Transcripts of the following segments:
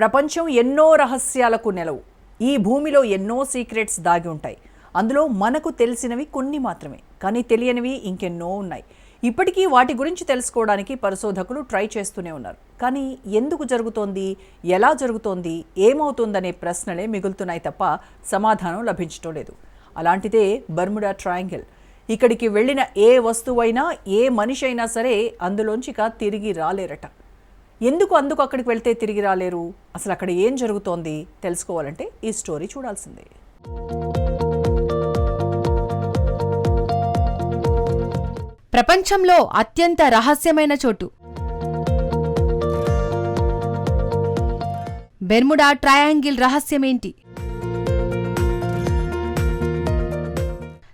ప్రపంచం ఎన్నో రహస్యాలకు నెలవు. ఈ భూమిలో ఎన్నో సీక్రెట్స్ దాగి ఉంటాయి. అందులో మనకు తెలిసినవి కొన్ని మాత్రమే కానీ తెలియనివి ఇంకెన్నో ఉన్నాయి. ఇప్పటికీ వాటి గురించి తెలుసుకోవడానికి పరిశోధకులు ట్రై చేస్తూనే ఉన్నారు. కానీ ఎందుకు జరుగుతోంది ఎలా జరుగుతోంది ఏమవుతుందనే ప్రశ్నలే మిగులుతున్నాయి తప్ప సమాధానం లభించటం లేదు. అలాంటిదే బర్ముడా ట్రయాంగిల్. ఇక్కడికి వెళ్ళిన ఏ వస్తువైనా ఏ మనిషి అయినా సరే అందులోంచిక తిరిగి రాలేరట. ఎందుకు అందుకు అక్కడికి వెళ్తే తిరిగి రాలేరు? అసలు అక్కడ ఏం జరుగుతోంది? తెలుసుకోవాలంటే ఈ స్టోరీ చూడాల్సిందే. ప్రపంచంలో అత్యంత రహస్యమైన చోటు. బెర్ముడా ట్రయాంగిల్ రహస్యమేంటి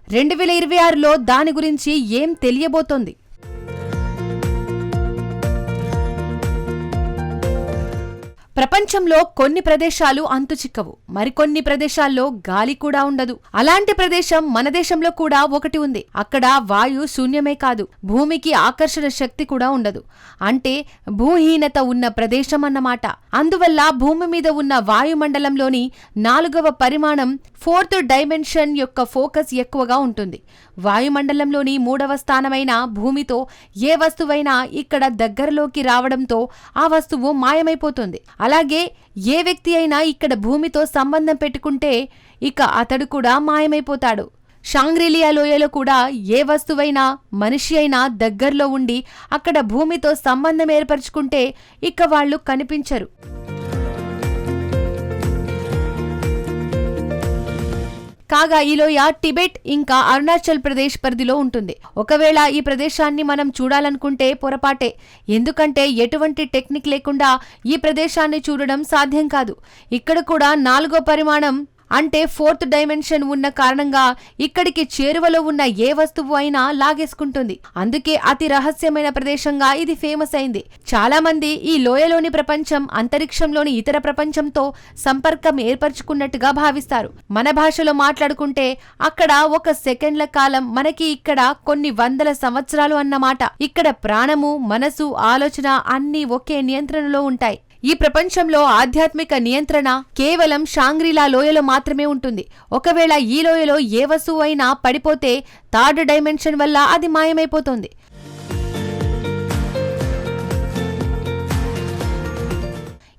రెండు వేల ఇరవై ఆరులో దాని గురించి ఏం తెలియబోతోంది? ప్రపంచంలో కొన్ని ప్రదేశాలు అంతుచిక్కవు మరికొన్ని ప్రదేశాల్లో గాలి కూడా ఉండదు. అలాంటి ప్రదేశం మన దేశంలో కూడా ఒకటి ఉంది. అక్కడ వాయు శూన్యమే కాదు. భూమికి ఆకర్షణ శక్తి కూడా ఉండదు. అంటే భూహీనత ఉన్న ప్రదేశం అన్నమాట. అందువల్ల భూమి మీద ఉన్న వాయుమండలంలోని నాలుగవ పరిమాణం ఫోర్త్ డైమెన్షన్ యొక్క ఫోకస్ ఎక్కువగా ఉంటుంది. వాయుమండలంలోని మూడవ స్థానమైన భూమితో ఏ వస్తువైనా ఇక్కడ దగ్గరలోకి రావడంతో ఆ వస్తువు మాయమైపోతుంది. అలాగే ఏ వ్యక్తి అయినా ఇక్కడ భూమితో సంబంధం పెట్టుకుంటే ఇక అతడు కూడా మాయమైపోతాడు. షాంగ్రిలియా లోయలో కూడా ఏ వస్తువైనా మనిషి అయినా దగ్గరలో ఉండి అక్కడ భూమితో సంబంధం ఏర్పరచుకుంటే ఇక వాళ్ళు కనిపించరు. కాగా ఈ లోయ టిబెట్ ఇంకా అరుణాచల్ ప్రదేశ్ పరిధిలో ఉంటుంది. ఒకవేళ ఈ ప్రదేశాన్ని మనం చూడాలనుకుంటే పొరపాటే. ఎందుకంటే ఎటువంటి టెక్నిక్ లేకుండా ఈ ప్రదేశాన్ని చూడడం సాధ్యం కాదు. ఇక్కడ కూడా నాలుగో పరిమాణం అంటే ఫోర్త్ డైమెన్షన్ ఉన్న కారణంగా ఇక్కడికి చేరువలో ఉన్న ఏ వస్తువు అయినా లాగేసుకుంటుంది. అందుకే అతి రహస్యమైన ప్రదేశంగా ఇది ఫేమస్ అయింది. చాలా మంది ఈ లోయలోని ప్రపంచం అంతరిక్షంలోని ఇతర ప్రపంచంతో సంపర్కం ఏర్పరచుకున్నట్టుగా భావిస్తారు. మన భాషలో మాట్లాడుకుంటే అక్కడ ఒక సెకండ్ల కాలం మనకి ఇక్కడ కొన్ని వందల సంవత్సరాలు అన్నమాట. ఇక్కడ ప్రాణము మనసు ఆలోచన అన్నీ ఒకే నియంత్రణలో ఉంటాయి. ఈ ప్రపంచంలో ఆధ్యాత్మిక నియంత్రణ కేవలం షాంగ్రీలా లోయలో మాత్రమే ఉంటుంది. ఒకవేళ ఈ లోయలో ఏ వస్తువు అయినా పడిపోతే థర్డ్ డైమెన్షన్ వల్ల అది మాయమైపోతుంది.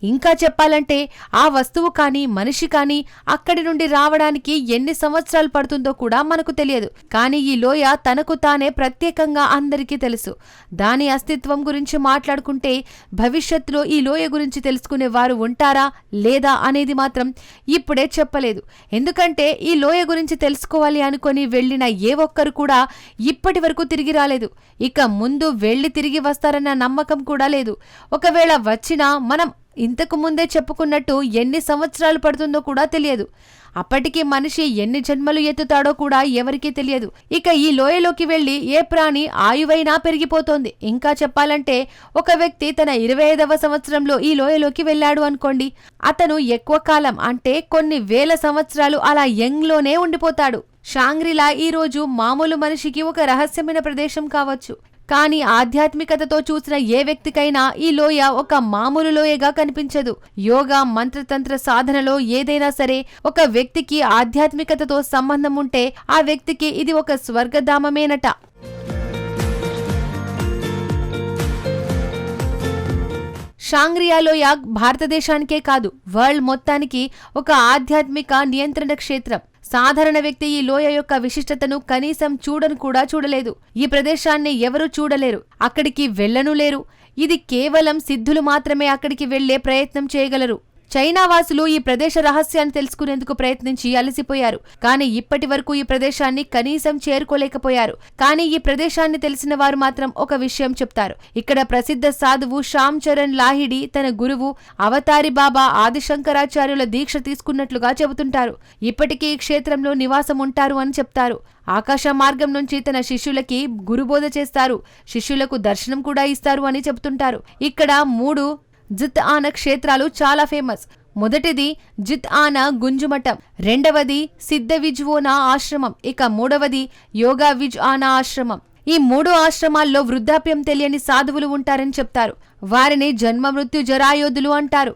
ఇంకా చెప్పాలంటే ఆ వస్తువు కానీ మనిషి కానీ అక్కడి నుండి రావడానికి ఎన్ని సంవత్సరాలు పడుతుందో కూడా మనకు తెలియదు. కానీ ఈ లోయ తనకు తానే ప్రత్యేకంగా అందరికీ తెలుసు. దాని అస్తిత్వం గురించి మాట్లాడుకుంటే భవిష్యత్తులో ఈ లోయ గురించి తెలుసుకునే వారు ఉంటారా లేదా అనేది మాత్రం ఇప్పుడే చెప్పలేదు. ఎందుకంటే ఈ లోయ గురించి తెలుసుకోవాలి అనుకుని వెళ్ళిన ఏ ఒక్కరు కూడా ఇప్పటి వరకు తిరిగి రాలేదు. ఇక ముందు వెళ్ళి తిరిగి వస్తారన్న నమ్మకం కూడా లేదు. ఒకవేళ వచ్చినా మనం ఇంతకు ముందే చెప్పుకున్నట్టు ఎన్ని సంవత్సరాలు పడుతుందో కూడా తెలియదు. అప్పటికి మనిషి ఎన్ని జన్మలు ఎత్తుతాడో కూడా ఎవరికీ తెలియదు. ఇక ఈ లోయలోకి వెళ్ళి ఏ ప్రాణి ఆయువైనా పెరిగిపోతోంది. ఇంకా చెప్పాలంటే ఒక వ్యక్తి తన ఇరవై ఐదవ సంవత్సరంలో ఈ లోయలోకి వెళ్ళాడు అనుకోండి. అతను ఎక్కువ కాలం అంటే కొన్ని వేల సంవత్సరాలు అలా యంగ్లోనే ఉండిపోతాడు. షాంగ్రిలా ఈ రోజు మామూలు మనిషికి ఒక రహస్యమైన ప్రదేశం కావచ్చు. కానీ ఆధ్యాత్మికతతో చూసిన ఏ వ్యక్తికైనా ఈ లోయ ఒక మామూలు లోయగా కనిపించదు. యోగా మంత్రతంత్ర సాధనలో ఏదైనా సరే ఒక వ్యక్తికి ఆధ్యాత్మికతతో సంబంధం ఉంటే ఆ వ్యక్తికి ఇది ఒక స్వర్గధామమేనట. షాంగ్రియా లోయ భారతదేశానికే కాదు వరల్డ్ మొత్తానికి ఒక ఆధ్యాత్మిక నియంత్రణ క్షేత్రం. సాధారణ వ్యక్తి ఈ లోయ యొక్క విశిష్టతను కనీసం చూడను కూడా చూడలేదు. ఈ ప్రదేశాన్ని ఎవరూ చూడలేరు. అక్కడికి వెళ్ళను లేరు. ఇది కేవలం సిద్ధులు మాత్రమే అక్కడికి వెళ్ళే ప్రయత్నం చేయగలరు. చైనా వాసులు ఈ ప్రదేశ రహస్యాన్ని తెలుసుకునేందుకు ప్రయత్నించి అలసిపోయారు. కానీ ఇప్పటి వరకు ఈ ప్రదేశాన్ని కనీసం చేరుకోలేకపోయారు. కానీ ఈ ప్రదేశాన్ని తెలిసిన వారు మాత్రం ఒక విషయం చెప్తారు. ఇక్కడ ప్రసిద్ధ సాధువు శ్యామ్ చరణ్ లాహిడి తన గురువు అవతారి బాబా ఆదిశంకరాచార్యుల దీక్ష తీసుకున్నట్లుగా చెబుతుంటారు. ఇప్పటికీ ఈ క్షేత్రంలో నివాసం ఉంటారు అని చెప్తారు. ఆకాశ మార్గం నుంచి తన శిష్యులకి గురుబోధ చేస్తారు. శిష్యులకు దర్శనం కూడా ఇస్తారు అని చెబుతుంటారు. ఇక్కడ మూడు జిత్ ఆన క్షేత్రాలు చాలా ఫేమస్. మొదటిది జిత్ ఆన గుంజుమఠం రెండవది సిద్ధ విజ్వోనా ఆశ్రమం ఇక మూడవది యోగా విజ్ ఆనా ఆశ్రమం. ఈ మూడు ఆశ్రమాల్లో వృద్ధాప్యం తెలియని సాధువులు ఉంటారని చెప్తారు. వారిని జన్మ మృత్యు జరాయోధులు అంటారు.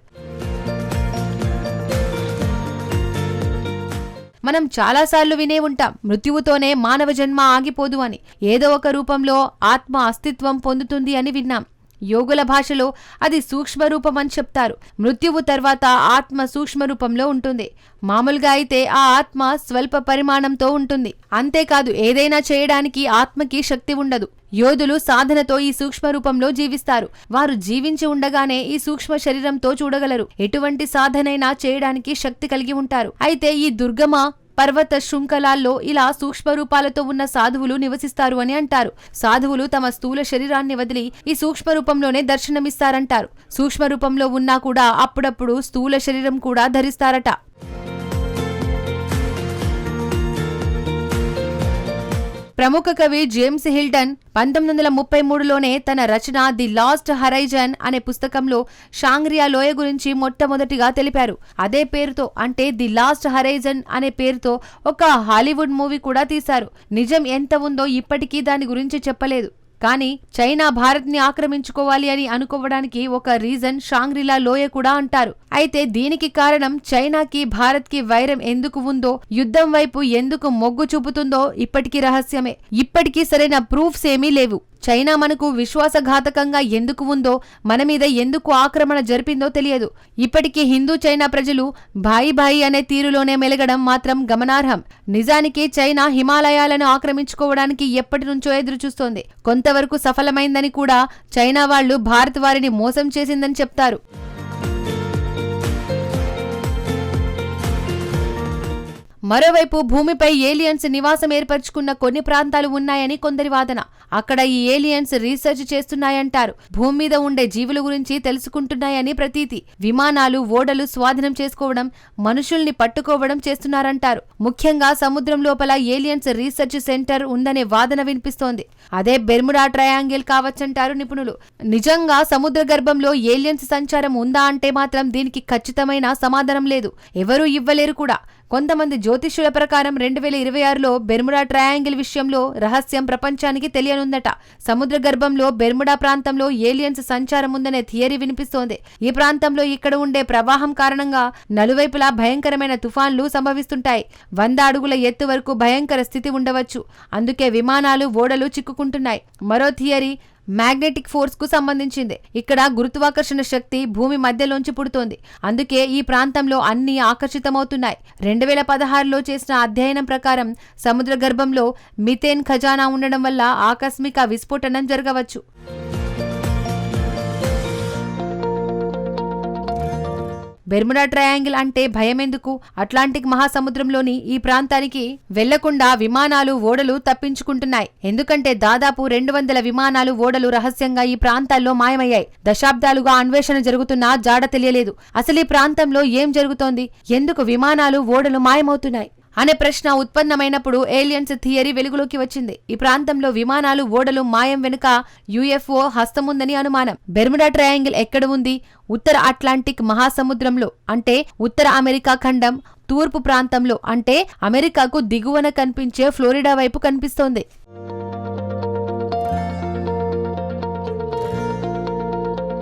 మనం చాలాసార్లు వినే ఉంటాం మృత్యువుతోనే మానవ జన్మ ఆగిపోదు అని. ఏదో ఒక రూపంలో ఆత్మ అస్తిత్వం పొందుతుంది అని విన్నాం. యోగుల భాషలో అది సూక్ష్మ రూపం అని చెప్తారు. మృత్యువు తర్వాత ఆత్మ సూక్ష్మ రూపంలో ఉంటుంది. మామూలుగా అయితే ఆ ఆత్మ స్వల్ప పరిమాణంతో ఉంటుంది. అంతేకాదు ఏదైనా చేయడానికి ఆత్మకి శక్తి ఉండదు. యోధులు సాధనతో ఈ సూక్ష్మ రూపంలో జీవిస్తారు. వారు జీవించి ఉండగానే ఈ సూక్ష్మ శరీరంతో చూడగలరు. ఎటువంటి సాధనైనా చేయడానికి శక్తి కలిగి ఉంటారు. అయితే ఈ దుర్గమ పర్వత శృంఖలాల్లో ఇలా సూక్ష్మ రూపాలతో ఉన్న సాధువులు నివసిస్తారు అని అంటారు. సాధువులు తమ స్థూల శరీరాన్ని వదిలి ఈ సూక్ష్మ రూపంలోనే దర్శనమిస్తారంటారు. సూక్ష్మ రూపంలో ఉన్నా కూడా అప్పుడప్పుడు స్థూల శరీరం కూడా ధరిస్తారట. ప్రముఖ కవి జేమ్స్ హిల్టన్ పంతొమ్మిది వందల ముప్పై మూడులోనే తన రచన ది లాస్ట్ హరైజన్ అనే పుస్తకంలో షాంగ్రియా లోయ గురించి మొట్టమొదటిగా తెలిపారు. అదే పేరుతో అంటే ది లాస్ట్ హరైజన్ అనే పేరుతో ఒక హాలీవుడ్ మూవీ కూడా తీశారు. నిజం ఎంత ఉందో ఇప్పటికీ దాని గురించి చెప్పలేదు. కానీ చైనా భారత్ని ఆక్రమించుకోవాలి అని అనుకోవడానికి ఒక రీజన్ షాంగ్రిలా లోయ కూడా అంటారు. అయితే దీనికి కారణం చైనాకి భారత్కి వైరం ఎందుకు ఉందో యుద్ధం వైపు ఎందుకు మొగ్గు చూపుతుందో ఇప్పటికీ రహస్యమే. ఇప్పటికీ సరైన ప్రూఫ్స్ ఏమీ లేవు. చైనా మనకు విశ్వాసఘాతకంగా ఎందుకు ఉందో మన మీద ఎందుకు ఆక్రమణ జరిపిందో తెలియదు. ఇప్పటికీ హిందూ చైనా ప్రజలు భాయి భాయి అనే తీరులోనే మెలగడం మాత్రం గమనార్హం. నిజానికి చైనా హిమాలయాలను ఆక్రమించుకోవడానికి ఎప్పటి నుంచో ఎదురు చూస్తోంది కొంతవరకు సఫలమైందని కూడా చైనా వాళ్ళు భారత్ వారిని మోసం చేసిందని చెప్తారు. మరోవైపు భూమిపై ఏలియన్స్ నివాసం ఏర్పరచుకున్న కొన్ని ప్రాంతాలు ఉన్నాయని కొందరి వాదన. అక్కడ ఈ ఏలియన్స్ రీసెర్చ్ చేస్తున్నాయంటారు. భూమి మీద ఉండే జీవుల గురించి తెలుసుకుంటున్నాయని ప్రతీతి. విమానాలు ఓడలు స్వాధీనం చేసుకోవడం మనుషుల్ని పట్టుకోవడం చేస్తున్నారంటారు. ముఖ్యంగా సముద్రం లోపల ఏలియన్స్ రీసెర్చ్ సెంటర్ ఉందనే వాదన వినిపిస్తోంది. అదే బెర్ముడా ట్రయాంగిల్ కావచ్చంటారు నిపుణులు. నిజంగా సముద్ర గర్భంలో ఏలియన్స్ సంచారం ఉందా అంటే మాత్రం దీనికి ఖచ్చితమైన సమాధానం లేదు. ఎవరూ ఇవ్వలేరు కూడా. కొంతమంది జ్యోతిష్యుల ప్రకారం రెండు వేల ఇరవై ఆరులో బెర్ముడా ట్రయాంగిల్ విషయంలో రహస్యం ప్రపంచానికి తెలియనుందట. సముద్ర గర్భంలో బెర్ముడా ప్రాంతంలో ఏలియన్స్ సంచారం ఉందనే థియరీ వినిపిస్తోంది. ఈ ప్రాంతంలో ఇక్కడ ఉండే ప్రవాహం కారణంగా నలువైపులా భయంకరమైన తుఫాన్లు సంభవిస్తుంటాయి. వంద అడుగుల ఎత్తు వరకు భయంకర స్థితి ఉండవచ్చు. అందుకే విమానాలు ఓడలు చిక్కుకుంటున్నాయి. మరో థియరీ మ్యాగ్నెటిక్ ఫోర్స్కు సంబంధించింది. ఇక్కడ గురుత్వాకర్షణ శక్తి భూమి మధ్యలోంచి పుడుతోంది. అందుకే ఈ ప్రాంతంలో అన్ని ఆకర్షితమవుతున్నాయి. రెండు వేల పదహారులో చేసిన అధ్యయనం ప్రకారం సముద్ర గర్భంలో మిథేన్ ఖజానా ఉండడం వల్ల ఆకస్మిక విస్ఫోటనం జరగవచ్చు. బెర్ముడా ట్రయాంగిల్ అంటే భయమెందుకు? అట్లాంటిక్ మహాసముద్రంలోని ఈ ప్రాంతానికి వెళ్ళకుండా విమానాలు ఓడలు తప్పించుకుంటున్నాయి. ఎందుకంటే దాదాపు రెండు వందల విమానాలు ఓడలు రహస్యంగా ఈ ప్రాంతాల్లో మాయమయ్యాయి. దశాబ్దాలుగా అన్వేషణ జరుగుతున్నా జాడ తెలియలేదు. అసలు ఈ ప్రాంతంలో ఏం జరుగుతోంది? ఎందుకు విమానాలు ఓడలు మాయమవుతున్నాయి? అనే ప్రశ్న ఉత్పన్నమైనప్పుడు ఏలియన్స్ థియరీ వెలుగులోకి వచ్చింది. ఈ ప్రాంతంలో విమానాలు ఓడలు మాయం వెనుక యుఎఫ్ఓ హస్తముందని అనుమానం. బెర్ముడా ట్రయాంగిల్ ఎక్కడ ఉంది? ఉత్తర అట్లాంటిక్ మహాసముద్రంలో అంటే ఉత్తర అమెరికా ఖండం తూర్పు ప్రాంతంలో అంటే అమెరికాకు దిగువన కనిపించే ఫ్లోరిడా వైపు కనిపిస్తోంది.